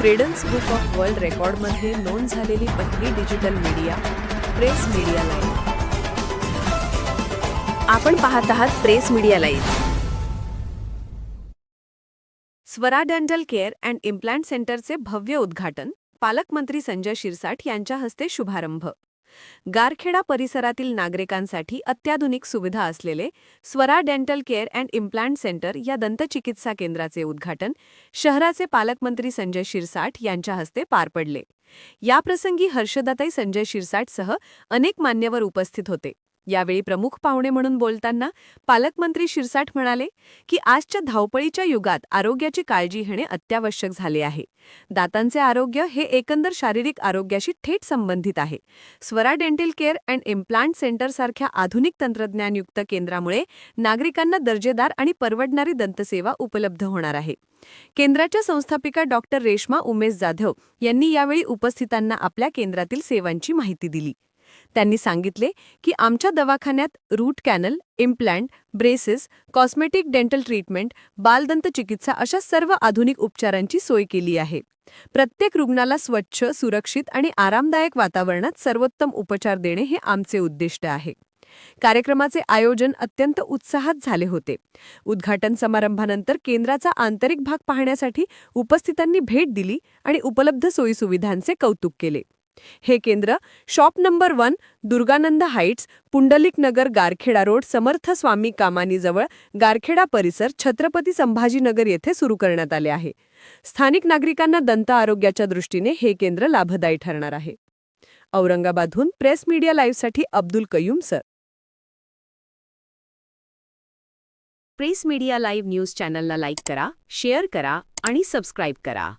Credence book of world रेकॉर्डमध्ये नोंद झालेली पहिली digital media press media live आपण पाहत आहात press media live Swara dental care and implant सेंटरचे भव्य उद्घाटन पालकमंत्री संजय शिरसाठ यांच्या हस्ते शुभारंभ. गारखेडा परिसरातील नागरिकांसाठी अत्याधुनिक सुविधा असलेले Swara dental care and implant centre या दंतचिकित्सा केंद्राचे उद्घाटन शहराचे पालकमंत्री संजय शिरसाठ यांच्या हस्ते पार पडले. याप्रसंगी हर्षदाताई संजय शिरसाठसह अनेक मान्यवर उपस्थित होते. यावेळी प्रमुख पाहुणे म्हणून बोलताना पालकमंत्री शिरसाठ म्हणाले की आजच्या धावपळीच्या युगात आरोग्याची काळजी घेणे अत्यावश्यक झाले आहे. दातांचे आरोग्य हे एकंदर शारीरिक आरोग्याशी थेट संबंधित आहे. Swara dental care and implant सेंटरसारख्या आधुनिक तंत्रज्ञानयुक्त केंद्रामुळे नागरिकांना दर्जेदार आणि परवडणारी दंतसेवा उपलब्ध होणार आहे. केंद्राच्या संस्थापिका डॉक्टर रेश्मा उमेश जाधव यांनी यावेळी उपस्थितांना आपल्या केंद्रातील सेवांची माहिती दिली. त्यांनी सांगितले की आमच्या दवाखान्यात root canal implant braces cosmetic dental treatment बालदंत चिकित्सा अशा सर्व आधुनिक उपचारांची सोय केली आहे. प्रत्येक रुग्णाला स्वच्छ सुरक्षित आणि आरामदायक वातावरणात सर्वोत्तम उपचार देणे हे आमचे उद्दिष्ट आहे. कार्यक्रमाचे आयोजन अत्यंत उत्साहात झाले होते. उद्घाटन समारंभानंतर केंद्राचा आंतरिक भाग पाहण्यासाठी उपस्थितांनी भेट दिली आणि उपलब्ध सोयीसुविधांचे कौतुक केले. हे केंद्र shop number one Durganand heights Pundlik Nagar Garkheda road Samarth Swami कामानीजवळ Garkheda परिसर छत्रपती संभाजीनगर येथे सुरू करण्यात आले आहे. स्थानिक नागरिकांना दंत आरोग्याच्या दृष्टीने हे केंद्र लाभदायी ठरणार आहे. औरंगाबादहून press media लाईव्हसाठी Abdul Qayyum sir. Press media live news चॅनलला लाईक करा शेअर करा आणि सबस्क्राईब करा.